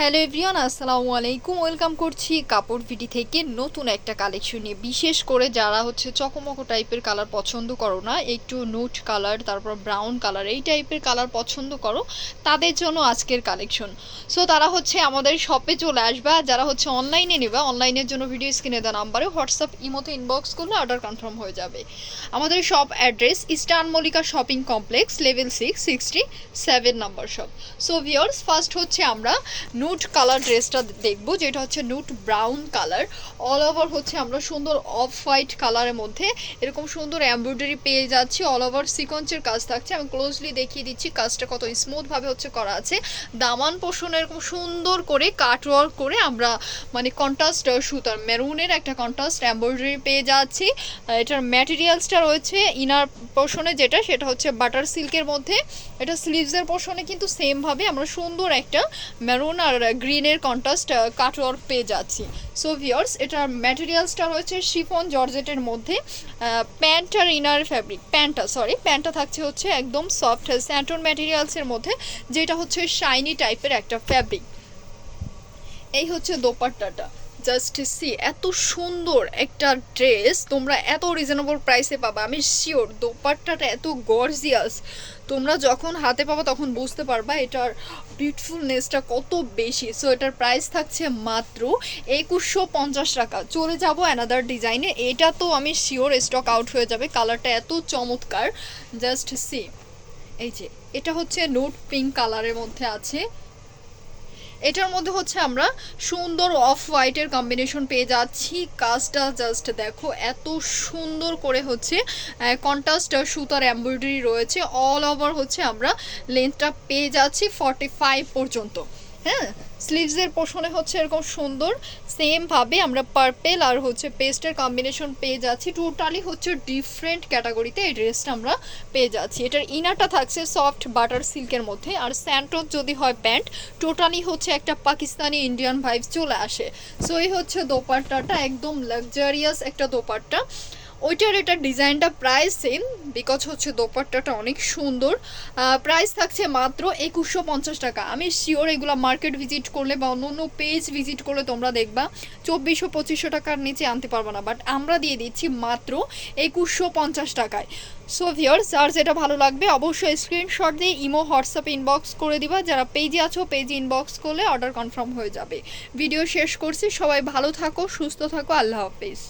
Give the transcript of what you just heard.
Hello everyone, আসসালামু আলাইকুম। Welcome করছি কাপড় ভিডি থেকে নতুন একটা কালেকশন নিয়ে। বিশেষ করে যারা হচ্ছে চকমকো টাইপের কালার পছন্দ করো না, একটু নোট কালার, তারপর ব্রাউন কালার, এই টাইপের কালার পছন্দ করো, তাদের জন্য আজকের কালেকশন। সো তারা হচ্ছে আমাদের শপে চলে আসবে। যারা হচ্ছে অনলাইনে নেবে অনলাইনের জন্য ভিডিও স্ক্রিনে দেওয়া নাম্বারে হোয়াটসঅ্যাপ ইমোতে ইনবক্স করলে অর্ডার কনফার্ম হয়ে যাবে। আমাদের shop address eastern Mallika shopping complex level six sixty seven number shop so viewers first হচ্ছে আমরা নুট কালার ড্রেসটা দেখব, যেটা হচ্ছে nude brown colour all over হচ্ছে আমরা সুন্দর অফ হোয়াইট কালারের মধ্যে এরকম সুন্দর এমব্রয়ডারি পেয়ে যাচ্ছি। অল ওভার সিকোয়েন্সের কাজ থাকছে। আমি ক্লোজলি দেখিয়ে দিচ্ছি, কাজটা কত স্মুথভাবে হচ্ছে করা আছে। দামান পোষণ এরকম সুন্দর করে কাট ওয়ার্ক করে আমরা মানে কন্ট্রাস্ট সুতার মেরুনের একটা কন্ট্রাস্ট এমব্রয়ডারি পেয়ে যাচ্ছি। এটার ম্যাটেরিয়ালসটা রয়েছে ইনার পোর্শনে যেটা, সেটা হচ্ছে বাটার সিল্কের মধ্যে। এটা স্লিভসের পোর্শনে কিন্তু সেমভাবে আমরা সুন্দর একটা মেরুন আর গ্রিনের কন্ট্রাস্ট কাটওয়ার্ক পেয়ে যাচ্ছি। সো ভিওর্স এটার ম্যাটেরিয়ালসটা রয়েছে শিফন জর্জেটের মধ্যে। প্যান্ট আর ইনার ফ্যাব্রিক প্যান্টটা সরি প্যান্টটা থাকছে হচ্ছে একদম সফট স্যান্টন ম্যাটেরিয়ালসের মধ্যে, যেটা হচ্ছে শাইনি টাইপের একটা ফ্যাব্রিক এই হচ্ছে দোপাট্টাটা। জাস্ট সি এত সুন্দর একটা ড্রেস তোমরা এত রিজনেবল প্রাইসে পাবা। আমি শিওর দোপাট্টাটা এত গর্জিয়াস তোমরা যখন হাতে পাবা তখন বুঝতে পারবা এটার বিউটিফুলনেসটা কত বেশি। সো এটার প্রাইস থাকছে মাত্র একুশশো পঞ্চাশ টাকা। চলে যাব অ্যানাদার ডিজাইনে এটা তো আমি শিওর স্টক আউট হয়ে যাবে। কালারটা এত চমৎকার। জাস্ট সি এই যে, এটা হচ্ছে নোট পিঙ্ক কালারের মধ্যে আছে। এটার মধ্যে হচ্ছে আমরা সুন্দর অফ হোয়াইটের কম্বিনেশন পেয়ে যাচ্ছি। কাজটা জাস্ট দেখো, এত সুন্দর করে হচ্ছে কন্ট্রাস্ট সুতার এমব্রয়ডারি রয়েছে। অল ওভার হচ্ছে আমরা লেন্থটা পেয়ে যাচ্ছি ফর্টি ফাইভ পর্যন্ত। হ্যাঁ স্লিভসের পোষণে হচ্ছে এরকম সুন্দর সেমভাবে আমরা পার্পেল আর হচ্ছে পেস্টের কম্বিনেশন পেয়ে যাচ্ছি। টোটালি হচ্ছে ডিফারেন্ট ক্যাটাগরিতে এই ড্রেসটা আমরা পেয়ে যাচ্ছি। এটার ইনারটা থাকছে সফট বাটার সিল্কের মধ্যে। আর স্যান্টন যদি হয় প্যান্ট টোটালি হচ্ছে একটা পাকিস্তানি ইন্ডিয়ান ভাইব চলে আসে। সো এই হচ্ছে দোপাট্টাটা, একদম লাক্সারিয়াস একটা দোপাট্টা। ওইটার এটা ডিজাইনটা প্রায় সেম বিকজ হচ্ছে দোপাট্টাটা অনেক সুন্দর। প্রাইস থাকছে মাত্র একুশশো পঞ্চাশ টাকা। আমি শিওর এগুলো মার্কেট ভিজিট করলে বা অন্য অন্য পেজ ভিজিট করলে তোমরা দেখবা, চব্বিশশো পঁচিশশো টাকার নিচে আনতে পারব না। বাট আমরা দিয়ে দিচ্ছি মাত্র একুশশো পঞ্চাশ টাকায়। সো ভিওর্স আর যেটা ভালো লাগবে, অবশ্যই স্ক্রিনশট দিয়ে ইমো হোয়াটসঅ্যাপ ইনবক্স করে দিবা। যারা পেজে আছো পেজে ইনবক্স করলে অর্ডার কনফার্ম হয়ে যাবে। ভিডিও শেষ করছি। সবাই ভালো থাকো, সুস্থ থাকো। আল্লাহ হাফিজ।